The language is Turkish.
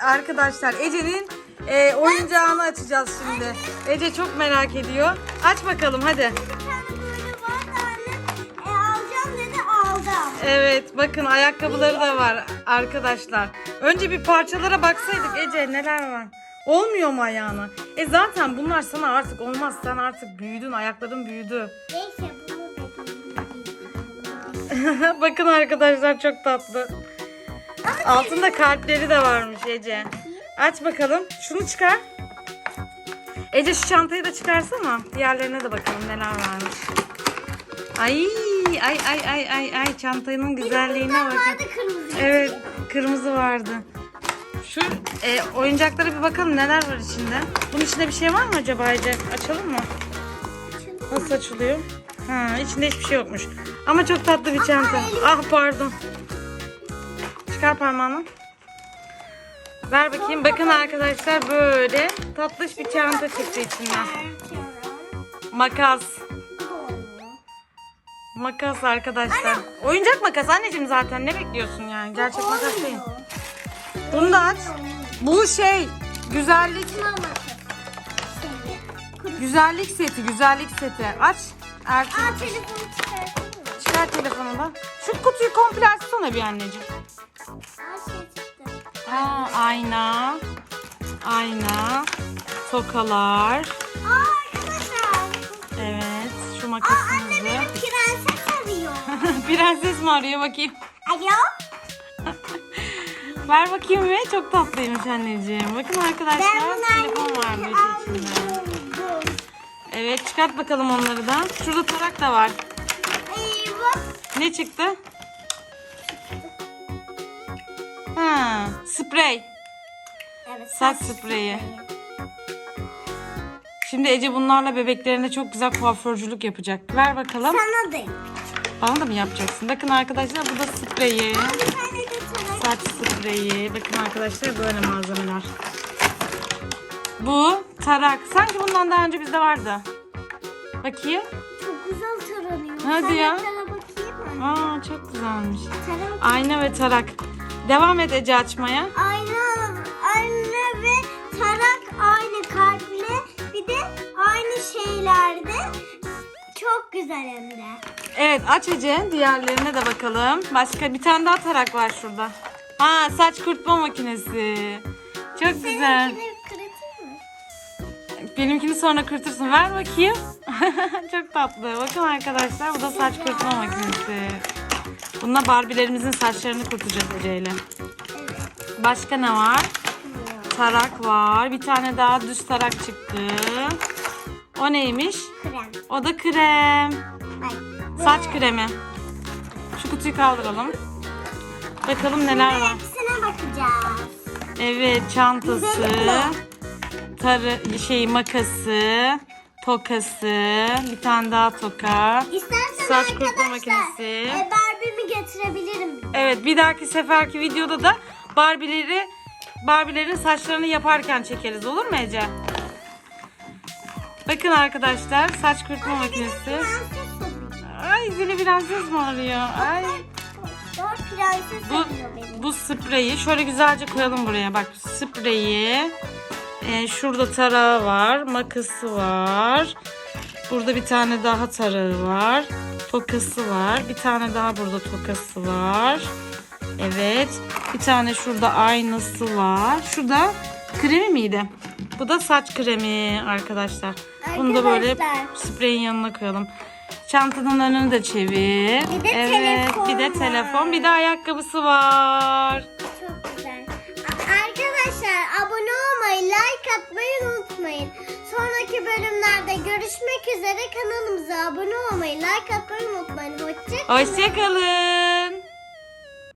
arkadaşlar Ece'nin e, oyuncağını açacağız şimdi. Ece çok merak ediyor. Aç bakalım hadi. E, alacağım dedi aldım. Evet bakın ayakkabıları da var arkadaşlar. Önce bir parçalara baksaydık Ece neler var. Olmuyor mu ayağına? E zaten bunlar sana artık olmaz. Sen artık büyüdün. Ayakların büyüdü. Neyse bunu da bakın arkadaşlar çok tatlı. Altında kalpleri de varmış Ece. Aç bakalım. Şunu çıkar. Ece şu çantayı da çıkarsana. Diğerlerine de bakalım neler varmış. Ay ay ay ay ay ay çantanın güzelliğine bakın. vardı kırmızı. Evet, kırmızı vardı. Şu e, oyuncaklara bir bakalım neler var içinde. Bunun içinde bir şey var mı acaba Ece? Açalım mı? Nasıl açılıyor? Ha, içinde hiçbir şey yokmuş. Ama çok tatlı bir çanta. Ah pardon. Çıkar parmağını. Ver bakayım. Bakın arkadaşlar böyle tatlış bir çanta çıktı içinden. Makas. Makas arkadaşlar. Oyuncak makas anneciğim zaten. Ne bekliyorsun yani? Gerçek makas değil. Bunu da aç. Bu şey güzellik güzellik seti, güzellik seti. Aç. Ertuğrul. Aa telefonu. Çıkar telefonu da. Şu kutuyu komple açsana bir anneciğim. Aa ayna. Ayna. Aa arkadaşlar. Evet. Şu Aa anne makasımızı. benim prenses arıyor. Prenses mi arıyor bakayım? Alo? Ver bakayım ve çok tatlıymış anneciğim. Bakın arkadaşlar bunu telefon varmış anneme içinde. aldım. Evet çıkart bakalım onları da. Şurada tarak da var. Eyvah. Ne çıktı? Ha, sprey. Evet, Saç spreyi. Şimdi Ece bunlarla bebeklerine çok güzel kuaförcülük yapacak. Ver bakalım. Sana da. Bana da mı yapacaksın? Bakın arkadaşlar bu da spreyi. Sana. Saç spreyi. Bakın arkadaşlar böyle malzemeler. Bu tarak. Sanki bundan daha önce bizde vardı. Bakayım. Çok güzel taranıyor. Hadi Sen ya. bakayım mı? Aa çok güzelmiş. Tara bakayım. Ayna ve tarak. Devam et Ece açmaya. Ayna, ayna ve tarak aynı kalple bir de aynı şeylerde. Çok güzel hem de. Evet aç Ece. Diğerlerine de bakalım. Başka bir tane daha tarak var şurada. Ha saç kurutma makinesi. Çok güzel. Seninkini kırıtır mı? Benimkini sonra kırtırsın. Ver bakayım. Çok tatlı. Bakın arkadaşlar bu da saç kurutma makinesi. Bununla Barbie'lerimizin saçlarını kurutacağız. Evet. Başka ne var? Tarak var. Bir tane daha düz tarak çıktı. O neymiş? Krem. O da krem. Ay. Saç kremi. Şu kutuyu kaldıralım. Bakalım neler var. Hepsine bakacağız. Evet çantası. Tarı şey makası. Tokası. Bir tane daha toka. İstersen Saç kurutma makinesi. e, Barbie'mi getirebilirim. Evet bir dahaki seferki videoda da Barbie'leri Barbie'lerin saçlarını yaparken çekeriz olur mu Ece? Bakın arkadaşlar saç kurutma makinesi. Prenses oluyor. Ay seni prenses mi arıyor? Ay. Bu, bu spreyi şöyle güzelce koyalım buraya. Bak spreyi. Ee, şurada tarağı var. Makası var. Burada bir tane daha tarağı var. Tokası var. Bir tane daha burada tokası var. Evet. Bir tane şurada aynası var. Şurada kremi miydi? Bu da saç kremi arkadaşlar. Bunu da böyle spreyin yanına koyalım. Çantanın önünü de çevir. Bir de evet, telefon bir de var. telefon, bir de ayakkabısı var. Çok güzel. Arkadaşlar abone olmayı, like atmayı unutmayın. Sonraki bölümlerde görüşmek üzere. Kanalımıza abone olmayı, like atmayı unutmayın. Hoşçakalın. Hoşçakalın.